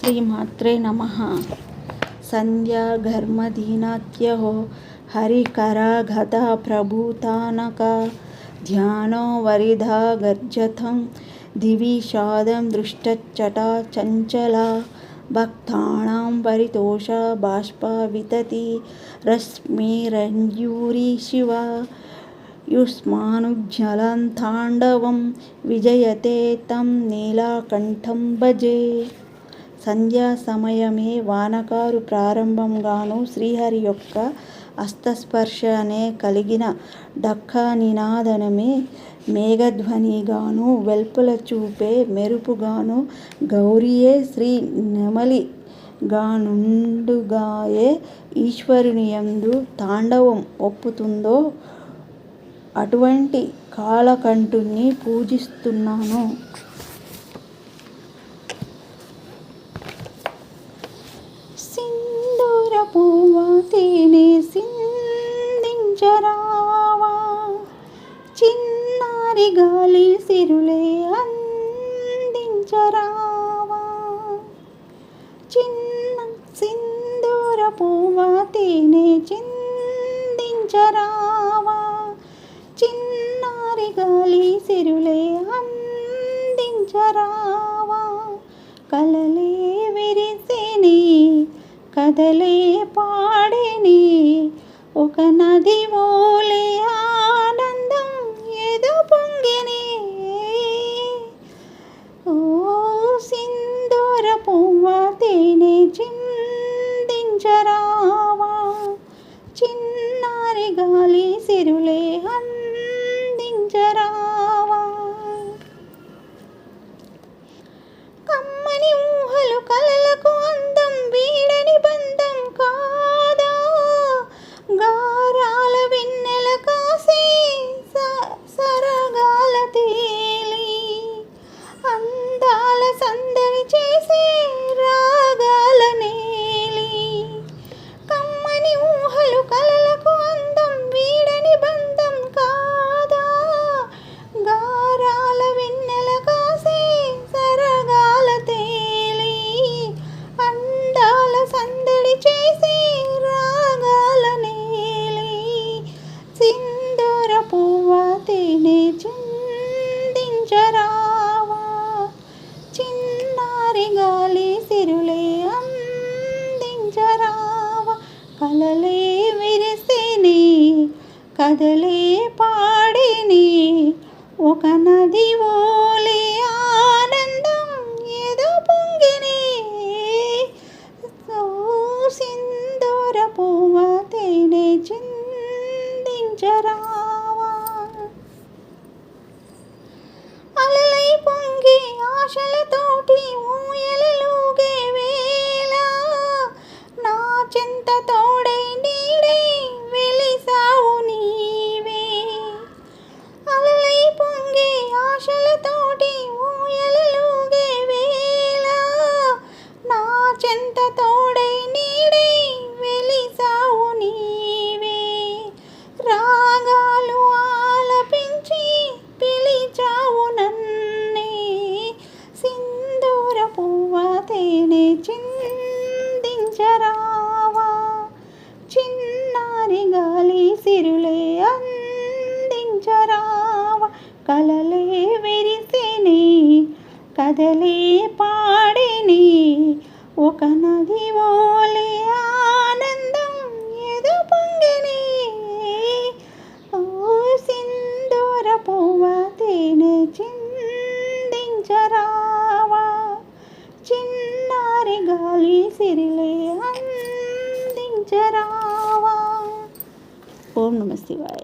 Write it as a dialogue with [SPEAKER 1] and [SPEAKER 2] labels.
[SPEAKER 1] श्रीमात्रे नमः। सन्ध्याघर्मदीनाख्यहो हरिकरागधा प्रभूतानका, ध्यानो वरिधा गर्जथं दिविषादं दृष्टच्चटा चञ्चला, भक्तानां परितोषा बाष्पा वितति रश्मिरञ्जूरी शिवा विजयते तं नीलाकण्ठं भजे। సంధ్యా సమయమే వానకారు ప్రారంభంగాను శ్రీహరి యొక్క హస్తస్పర్శనే కలిగిన ఢక్క నినాదనమే మేఘధ్వనిగాను వెల్పుల చూపే మెరుపుగాను గౌరీయే శ్రీ నెమలి గానుండుగాయే ఈశ్వరునియందు తాండవం ఒప్పుతుందో అటువంటి కాలకంఠుణ్ణి పూజిస్తున్నాను సింధూర పువ్వ సిందించరావా. చిన్నారి గాలి సిరులే అందించరావా. చిన్న సింధూర పువ్వ తేనె చిందించరావా. చిన్నారి గాలి సిరులే అందించరావా. కలలే విరిసిని కదలే పాడే పాడిని ఒక నది మూలి ఆనందం ఏదో పొంగిని. ఓ సింధూర పువ్వ తేనె చిందించరావా. చిన్నారి గాలి సిరులే చంద్ర పువ్వతిని చిందించరావా? చిన్నారి గాలి సిరులే అందించరావా? కలలే విరిసిని కదలే పాడిని ఒక నది ఓలి ఆనందం ఏదో పొంగిని సింధూర పువ్వతిని చిందించరావా? ఆశలతోటి ఊయలలుగే తేనె చిందించరావా? చిన్నారి గాలి సిరులే అందించరావా? కలలే విరిసిని కదలే పాడిని. ఒక నది ఓలే ఆనందం ఏదో పొంగిని ఓ సింధూర పువ్వ తేనె చిందించరావా సిరిలే అందించరావా? ఓం నమ శివాయ.